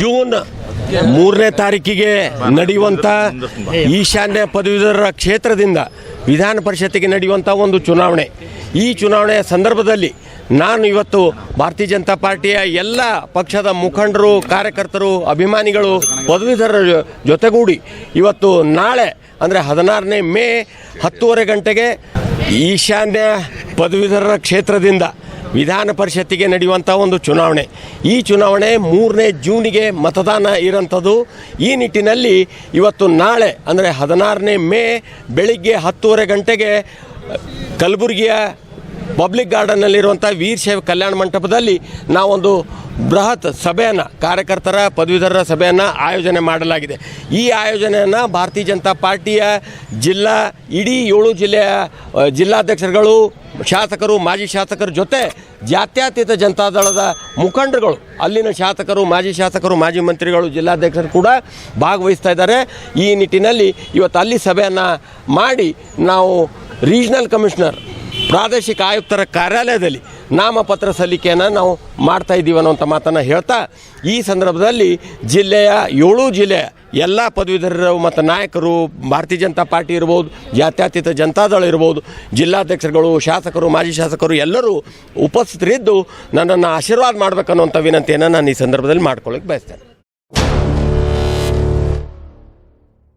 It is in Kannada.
ಜೂನ್ ಮೂರನೇ ತಾರೀಕಿಗೆ ನಡೆಯುವಂಥ ಈಶಾನ್ಯ ಪದವೀಧರರ ಕ್ಷೇತ್ರದಿಂದ ವಿಧಾನ ಪರಿಷತ್ತಿಗೆ ನಡೆಯುವಂಥ ಒಂದು ಚುನಾವಣೆ. ಈ ಚುನಾವಣೆಯ ಸಂದರ್ಭದಲ್ಲಿ ನಾನು ಇವತ್ತು ಭಾರತೀಯ ಜನತಾ ಪಾರ್ಟಿಯ ಎಲ್ಲ ಪಕ್ಷದ ಮುಖಂಡರು, ಕಾರ್ಯಕರ್ತರು, ಅಭಿಮಾನಿಗಳು, ಪದವೀಧರರ ಜೊತೆಗೂಡಿ ಇವತ್ತು ನಾಳೆ, ಅಂದರೆ ಹದಿನಾರನೇ ಮೇ ಹತ್ತುವರೆ ಗಂಟೆಗೆ ಈಶಾನ್ಯ ಪದವೀಧರರ ಕ್ಷೇತ್ರದಿಂದ ವಿಧಾನ ಪರಿಷತ್ತಿಗೆ ನಡೆಯುವಂಥ ಒಂದು ಚುನಾವಣೆ. ಈ ಚುನಾವಣೆ ಮೂರನೇ ಜೂನಿಗೆ ಮತದಾನ ಇರೋಂಥದ್ದು ಈ ನಿಟ್ಟಿನಲ್ಲಿ ಇವತ್ತು ನಾಳೆ, ಅಂದರೆ ಹದಿನಾರನೇ ಮೇ ಬೆಳಿಗ್ಗೆ ಹತ್ತೂವರೆ ಗಂಟೆಗೆ ಕಲಬುರಗಿಯ ಪಬ್ಲಿಕ್ ಗಾರ್ಡನ್ನಲ್ಲಿರುವಂಥ ವೀರಶೈವ ಕಲ್ಯಾಣ ಮಂಟಪದಲ್ಲಿ ನಾವೊಂದು ಬೃಹತ್ ಸಭೆಯನ್ನು, ಕಾರ್ಯಕರ್ತರ, ಪದವೀಧರರ ಸಭೆಯನ್ನು ಆಯೋಜನೆ ಮಾಡಲಾಗಿದೆ. ಈ ಆಯೋಜನೆಯನ್ನು ಭಾರತೀಯ ಜನತಾ ಪಾರ್ಟಿಯ ಜಿಲ್ಲಾ, ಇಡೀ ಏಳು ಜಿಲ್ಲೆಯ ಜಿಲ್ಲಾಧ್ಯಕ್ಷರುಗಳು, ಶಾಸಕರು, ಮಾಜಿ ಶಾಸಕರ ಜೊತೆ ಜಾತ್ಯತೀತ ಜನತಾದಳದ ಮುಖಂಡರುಗಳು, ಅಲ್ಲಿನ ಶಾಸಕರು, ಮಾಜಿ ಶಾಸಕರು, ಮಾಜಿ ಮಂತ್ರಿಗಳು, ಜಿಲ್ಲಾಧ್ಯಕ್ಷರು ಕೂಡ ಭಾಗವಹಿಸ್ತಾ ಇದ್ದಾರೆ. ಈ ನಿಟ್ಟಿನಲ್ಲಿ ಇವತ್ತು ಅಲ್ಲಿ ಸಭೆಯನ್ನು ಮಾಡಿ ನಾವು ರೀಜ್ನಲ್ ಕಮಿಷನರ್ ಪ್ರಾದೇಶಿಕ ಆಯುಕ್ತರ ಕಾರ್ಯಾಲಯದಲ್ಲಿ ನಾಮಪತ್ರ ಸಲ್ಲಿಕೆಯನ್ನು ನಾವು ಮಾಡ್ತಾ ಇದ್ದೀವಿ ಅನ್ನೋಂಥ ಮಾತನ್ನು ಹೇಳ್ತಾ, ಈ ಸಂದರ್ಭದಲ್ಲಿ ಜಿಲ್ಲೆಯ ಏಳು ಜಿಲ್ಲೆಯ ಎಲ್ಲ ಪದವೀಧರರು ಮತ್ತು ನಾಯಕರು, ಭಾರತೀಯ ಜನತಾ ಪಾರ್ಟಿ ಇರ್ಬೋದು, ಜಾತ್ಯತೀತ ಜನತಾದಳ ಇರ್ಬೋದು, ಜಿಲ್ಲಾಧ್ಯಕ್ಷರುಗಳು, ಶಾಸಕರು, ಮಾಜಿ ಶಾಸಕರು ಎಲ್ಲರೂ ಉಪಸ್ಥಿತರಿದ್ದು ನನ್ನನ್ನು ಆಶೀರ್ವಾದ ಮಾಡಬೇಕನ್ನುವಂಥ ವಿನಂತಿಯನ್ನು ನಾನು ಈ ಸಂದರ್ಭದಲ್ಲಿ ಮಾಡ್ಕೊಳ್ಳೋಕೆ ಬಯಸ್ತೇನೆ.